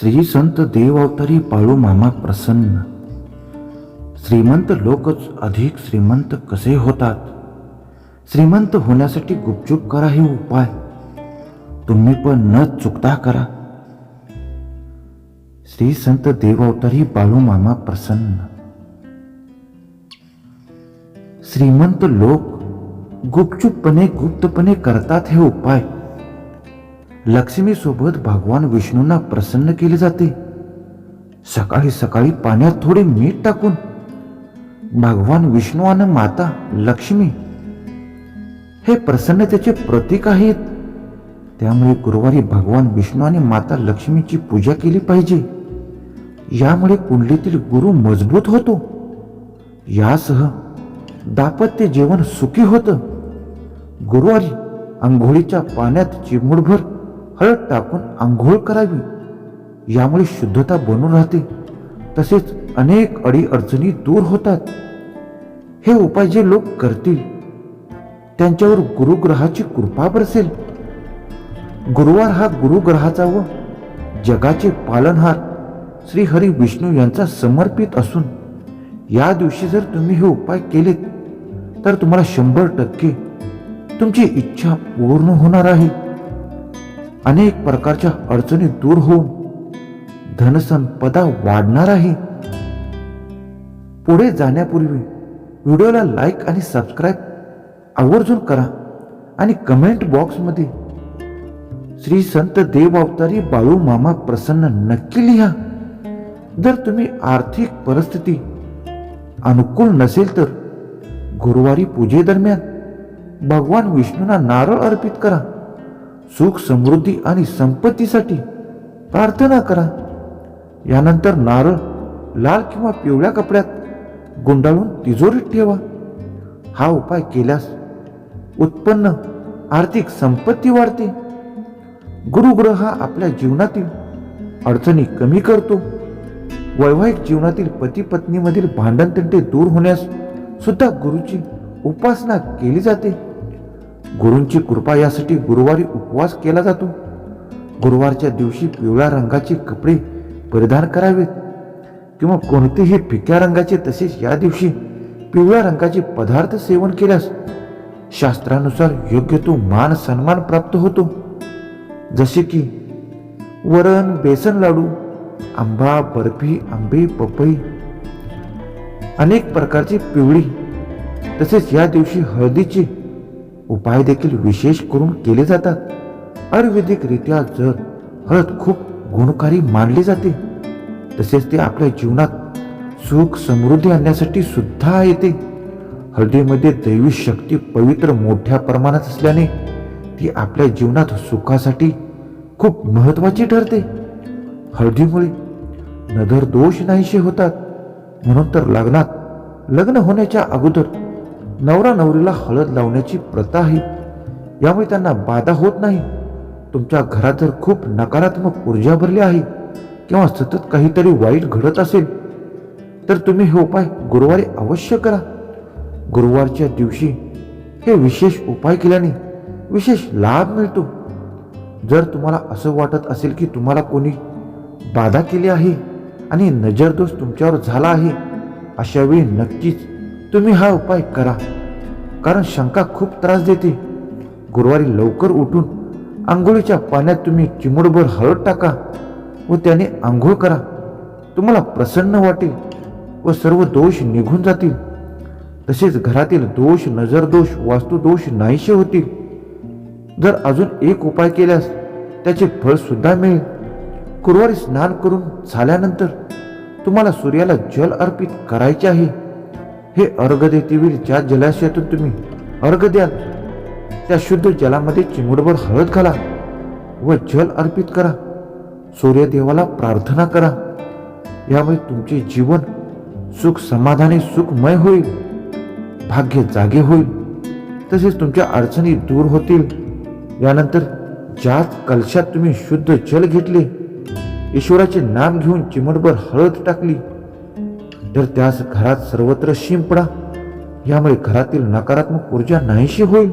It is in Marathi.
श्री संत देव अवतारी पाळू मामा प्रसन्न. श्रीमंत लोकच अधिक श्रीमंत कसे होतात? श्रीमंत होण्यासाठी गुपचूप करा हे उपाय. तुम्ही पण न चुकता करा. श्री संत देव अवतारी बाळू मामा प्रसन्न. श्रीमंत लोक गुपचूपपणे गुप्तपणे करतात हे उपाय. लक्ष्मीसोबत भगवान विष्णूंना प्रसन्न केले जाते. सकाळी सकाळी पाण्यात थोडे मीठ टाकून भगवान विष्णू आणि माता लक्ष्मी हे प्रसन्नतेचे प्रतीक आहेत. त्यामुळे गुरुवारी भगवान विष्णू आणि माता लक्ष्मीची पूजा केली पाहिजे. यामुळे कुंडलीतील गुरु मजबूत होतो. यासह दापत्य जीवन सुखी होतं. गुरुवारी आंघोळीच्या पाण्यात चिमुडभर हळद टाकून आंघोळ करावी. यामुळे शुद्धता बनून राहते. तसेच अनेक अडी अडचणी दूर होतात. हे उपाय जे लोक करतील त्यांच्यावर गुरुग्रहाची कृपा बरसेल. गुरुवार हा गुरुग्रहाचा व जगाचे पालनहार श्री हरी विष्णू यांचा समर्पित असून या दिवशी जर तुम्ही हे उपाय केलेत तर तुम्हाला शंभर टक्के तुमची इच्छा पूर्ण होणार आहे. अनेक प्रकारच्या अडचणी दूर होऊन धनसंपदा वाढणार आहे पुढे जाण्यापूर्वी व्हिडिओला लाईक आणि सबस्क्राईब आवर्जून करा आणि कमेंट बॉक्समध्ये श्री संत देव अवतारी बाळू मामा प्रसन्न नक्की लिहा. जर तुम्ही आर्थिक परिस्थिती अनुकूल नसेल तर गुरुवारी पूजेदरम्यान भगवान विष्णूंना नारळ अर्पित करा. सुख समृद्धी आणि संपत्तीसाठी प्रार्थना करा. यानंतर नारळ लाल किंवा पिवळ्या कपड्यात गुंडाळून तिजोरीत ठेवा. हा उपाय केल्यास उत्पन्न आर्थिक संपत्ती वाढते. गुरुग्रह हा आपल्या जीवनातील अडचणी कमी करतो. वैवाहिक जीवनातील पती पत्नीमधील भांडणतंटे दूर होण्यास सुद्धा गुरुची उपासना केली जाते. गुरूंची कृपा यासाठी गुरुवारी उपवास केला जातो. गुरुवारच्या दिवशी पिवळ्या रंगाचे कपडे परिधान करावेत. किंवा कोणतेही फिक्या रंगाचे तसेच या दिवशी पिवळ्या रंगाचे पदार्थ सेवन केल्यास शास्त्रानुसार योग्य तो मान सन्मान प्राप्त होतो. जसे की वरण बेसन लाडू आंबा बर्फी आंबे पपई अनेक प्रकारची पिवळी तसेच या दिवशी हळदीचे उपाय देखील विशेष करून केले जातात. आयुर्वेदिक रित्या जर हळद खूप गुणकारी मानली जाते तसेच ते आपल्या जीवनात सुख समृद्धी आणण्यासाठी सुद्धा येते. हळदीमध्ये दैवी शक्ती पवित्र मोठ्या प्रमाणात असल्याने ती आपल्या जीवनात सुखासाठी खूप महत्वाची ठरते. हळदीमुळे नदर दोष नाहीसे होतात. म्हणून तर लग्नात लग्न होण्याच्या अगोदर नवरा नवरीला हळद लावण्याची प्रथा आहे. यामुळे त्यांना बाधा होत नाही. तुमच्या घरात जर खूप नकारात्मक ऊर्जा भरली आहे किंवा सतत काहीतरी वाईट घडत असेल तर तुम्ही हे उपाय गुरुवारी अवश्य करा. गुरुवारच्या दिवशी हे विशेष उपाय केल्याने विशेष लाभ मिळतो. जर तुम्हाला असं वाटत असेल की तुम्हाला कोणी बाधा केली आहे आणि नजरदोष तुमच्यावर झाला आहे अशावेळी नक्कीच तुम्ही हा उपाय करा. कारण शंका खूप त्रास देते. गुरुवारी लवकर उठून आंघोळीच्या पाण्यात तुम्ही चिमुडभर हळद टाका व त्याने आंघोळ करा. तुम्हाला प्रसन्न वाटेल व सर्व दोष निघून जातील. तसेच घरातील दोष नजरदोष वास्तुदोष नाहीसे होतील. जर अजून एक उपाय केल्यास त्याचे फळ सुद्धा मिळेल. गुरुवारी स्नान करून झाल्यानंतर तुम्हाला सूर्याला जल अर्पित करायचे आहे. हे अर्घ देतेवेळी ज्या जलाशयातून तुम्ही अर्घ द्याल त्या शुद्ध जलामध्ये चिमुडभर हळद घाला व जल अर्पित करा. सूर्यदेवाला प्रार्थना करा. यामुळे तुमचे जीवन सुख समाधानी सुखमय होईल भाग्य जागे होईल. तसेच तुमच्या अडचणी दूर होतील. यानंतर ज्या कलशात तुम्ही शुद्ध जल घेतले ईश्वराचे नाम घेऊन चिमटभर हळद टाकली तर त्यास घरात सर्वत्र शिंपडा. यामुळे घरातील नकारात्मक ऊर्जा नाहीशी होईल.